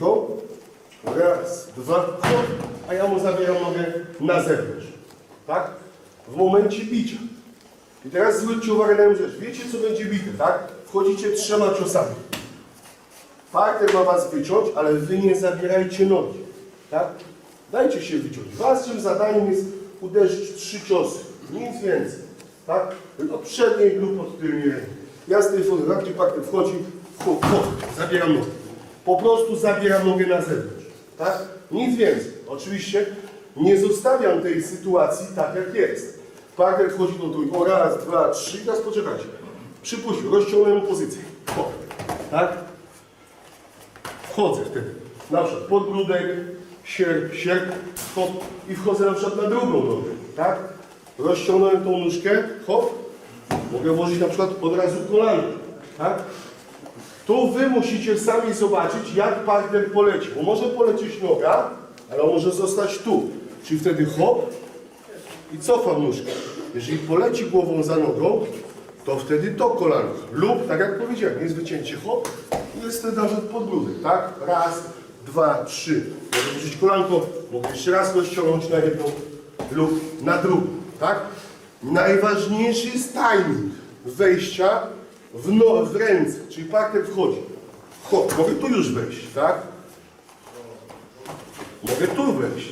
trójką. Raz, dwa, hop, a ja mu zabieram nogę na zewnątrz. Tak? W momencie bicia. I teraz zwróćcie uwagę na jedną rzecz. Wiecie, co będzie bite, tak? Wchodzicie trzema ciosami. Partner ma was wyciąć, ale wy nie zabierajcie nogi. Tak? Dajcie się wyciąć. Waszym zadaniem jest uderzyć trzy ciosy. Nic więcej. Tak? Od przedniej lub od tylnej. Ja z tej fotografii, partner wchodzi, hop, hop, zabieram nogę. Po prostu zabieram nogę na zewnątrz. Tak? Nic więcej. Oczywiście nie zostawiam tej sytuacji tak, jak jest. Partner wchodzi do trójką, raz, dwa, trzy, teraz poczekajcie. Przypuśćmy, rozciągnę pozycję. Hop. Tak? Wchodzę wtedy. Na przykład podbródek, sierp, sierp, hop i wchodzę na przykład na drugą nogę, tak? Rozciągnąłem tą nóżkę, hop, mogę włożyć na przykład od razu kolano, tak? Tu wy musicie sami zobaczyć, jak partner poleci, bo może polecieć noga, ale może zostać tu. Czyli wtedy hop i cofam nóżkę. Jeżeli poleci głową za nogą, to wtedy to kolano. Lub, tak jak powiedziałem, jest wycięcie hop i jest wtedy nawet podbródek, tak? Raz, dwa, trzy. Mogę włożyć kolanko, mogę jeszcze raz rozciągnąć na jedną lub na drugą, tak? Najważniejszy jest timing wejścia w, no, w ręce, czyli partner wchodzi. Hop, mogę tu już wejść, tak? Mogę tu wejść.